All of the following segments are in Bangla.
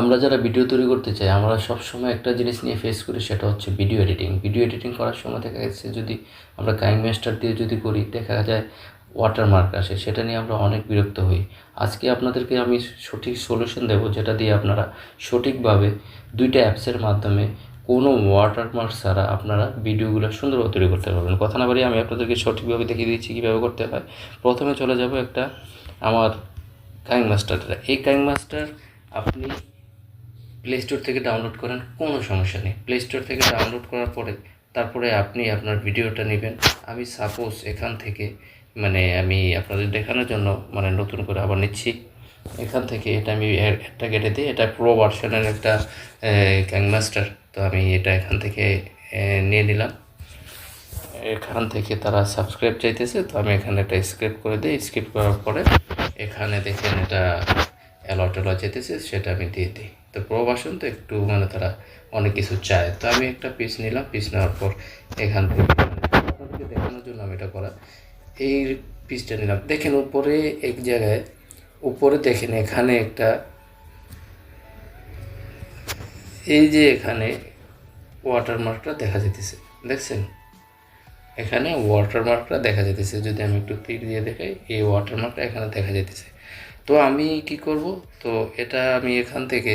আমরা যারা ভিডিও তৈরি করতে চাই, আমরা সবসময় একটা জিনিস নিয়ে ফেস করি, সেটা হচ্ছে ভিডিও এডিটিং ভিডিও এডিটিং করার সময় দেখা যাচ্ছে যদি আমরা কাইং মাস্টার দিয়ে যদি করি, দেখা যায় ওয়াটারমার্ক আসে, সেটা নিয়ে আমরা অনেক বিরক্ত হই। আজকে আপনাদেরকে আমি সঠিক সলিউশন দেবো, যেটা দিয়ে আপনারা সঠিকভাবে দুইটা অ্যাপসের মাধ্যমে কোনো ওয়াটারমার্ক ছাড়া আপনারা ভিডিওগুলো সুন্দরভাবে তৈরি করতে পারবেন। কথা না বাড়িয়ে আমি আপনাদেরকে সঠিকভাবে দেখিয়ে দিচ্ছি কীভাবে করতে হয়। প্রথমে চলে যাব একটা আমার কাইং মাস্টারটা এই কাইং মাস্টার আপনি প্লে স্টোর থেকে ডাউনলোড করেন, কোনো সমস্যা নেই। প্লে স্টোর থেকে ডাউনলোড করার পরে, তারপরে আপনি আপনার ভিডিওটা নেবেন। আমি সাপোজ এখান থেকে মানে আমি আপনাদের দেখানোর জন্য মানে নতুন করে আবার নিচ্ছি। এখান থেকে এটা আমি একটা কেটে দিই। এটা প্রো ভার্সনের একটা ক্যাংমাস্টার তো আমি এটা এখান থেকে নিয়ে নিলাম। এখান থেকে তারা সাবস্ক্রাইব চাইতেছে, তো আমি এখানে একটা স্ক্রিপ্ট করে দিই। স্ক্রিপ্ট করার পরে, এখানে দেখেন এটা অ্যালট অ্যালট চাইতেছে সেটা আমি দিয়ে দিই। তো প্রবাসন তো একটু মানে তারা অনেক কিছু চায়। তো আমি একটা পিস নিলাম পিস নেওয়ার পর এখান থেকে দেখানোর জন্য আমি এটা করা। এই পিসটা নিলাম। দেখেন উপরে, এক জায়গায়, উপরে দেখেন এখানে একটা, এই যে এখানে ওয়াটারমার্কটা দেখা যেতেছে দেখছেন? এখানে ওয়াটারমার্কটা দেখা যেতেছে যদি আমি একটু ক্লিক দিয়ে দেখাই, এই ওয়াটারমার্কটা এখানে দেখা যেতেছে তো আমি কি করব? তো এটা আমি এখান থেকে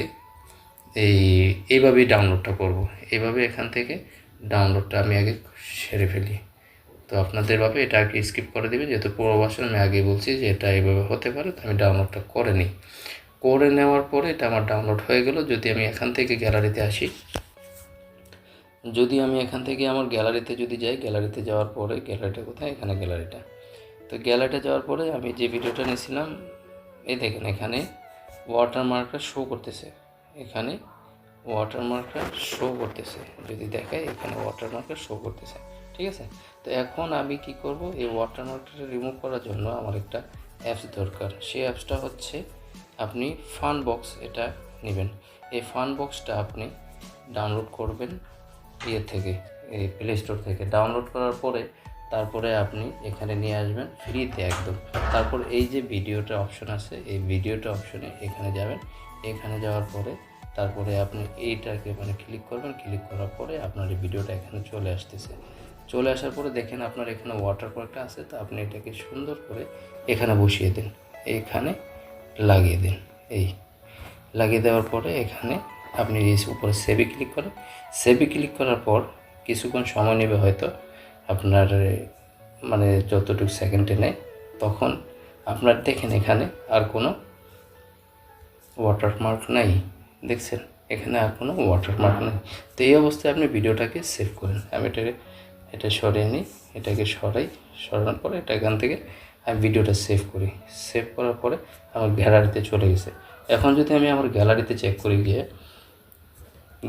এই, এইভাবেই ডাউনলোডটা করব। এইভাবে এখান থেকে ডাউনলোডটা আমি আগে সেরে ফেলি। তো আপনাদের ভাবে এটা আগে স্কিপ করে দেবেন। যেহেতু প্রবাসন আমি আগে বলছি যে এটা এইভাবে হতে পারে, তো আমি ডাউনলোডটা করে নিই। করে নেওয়ার পরে এটা আমার ডাউনলোড হয়ে গেল। যদি আমি এখান থেকে গ্যালারিতে আসি যদি আমি এখান থেকে আমার গ্যালারিতে যদি যাই, গ্যালারিতে যাওয়ার পরে গ্যালারিটা কোথায়? এখানে গ্যালারিটা। তো গ্যালারিতে যাওয়ার পরে আমি যে ভিডিওটা নিয়েছিলাম, এই দেখেন এখানে ওয়াটারমার্কটা শো করতেছে। এখানে ওয়াটারমার্কটা শো করতেছে। যদি দেখায় এখানে ওয়াটারমার্কটা শো করতেছে। ঠিক আছে? তো এখন আমি কি করব? এই ওয়াটারমার্কটা রিমুভ করার জন্য আমার একটা অ্যাপস দরকার। সেই অ্যাপসটা হচ্ছে আপনি ফান বক্স এটা নেবেন। এই ফান বক্সটা আপনি ডাউনলোড করবেন। ইয়ে থেকে এই প্লে স্টোর থেকে ডাউনলোড করার পরে তারপরে আপনি এখানে নিয়ে আসবেন ফ্রিতে একদম। তারপর এই যে ভিডিওটা অপশন আছে, এই ভিডিওটা অপশনে এখানে যাবেন। এখানে যাওয়ার পরে তারপরে আপনি এইটাকে মানে ক্লিক করবেন ক্লিক করার পরে আপনার এই ভিডিওটা এখানে চলে আসতেছে। চলে আসার পরে দেখেন আপনার এখানে ওয়াটার পার্কটা আছে, তো আপনি এটাকে সুন্দর করে এখানে বসিয়ে দিন। এখানে লাগিয়ে দিন, এই। লাগিয়ে দেওয়ার পরে এখানে আপনি উপরে সেভে ক্লিক করেন সেভে ক্লিক করার পর কিছুক্ষণ সময় নেবে হয়তো আপনার মানে যতটুকু সেকেন্ডে নেয়, তখন আপনার দেখেন এখানে আর কোনো ওয়াটারমার্ক নাই, দেখছেন? এখানে আর কোনো ওয়াটারমার্ক নেই। তো এই অবস্থায় আপনি ভিডিওটাকে সেভ করেন। আমি এটাকে এটা সরিয়ে নিই, এটাকে সরাই, সরানোর পরে এটা এখান থেকে আমি ভিডিওটা সেভ করি। সেভ করার পরে আমার গ্যালারিতে চলে গেছে। এখন যদি আমি আমার গ্যালারিতে চেক করি গিয়ে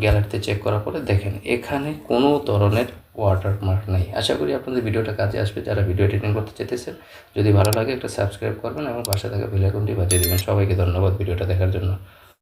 গ্যালারিতে চেক করার পরে দেখেন, এখানে কোনো ধরনের ওয়াটারমার্ক নেই। আশা করি আপনাদের ভিডিওটা কাজে আসবে। যারা ভিডিও এডিটিং করতে চেতেছেন যদি ভালো লাগে একটা সাবস্ক্রাইব করবেন এবং পাশে থাকা বেল আইকনটি বাজিয়ে দেবেন। সবাইকে ধন্যবাদ ভিডিওটা দেখার জন্য।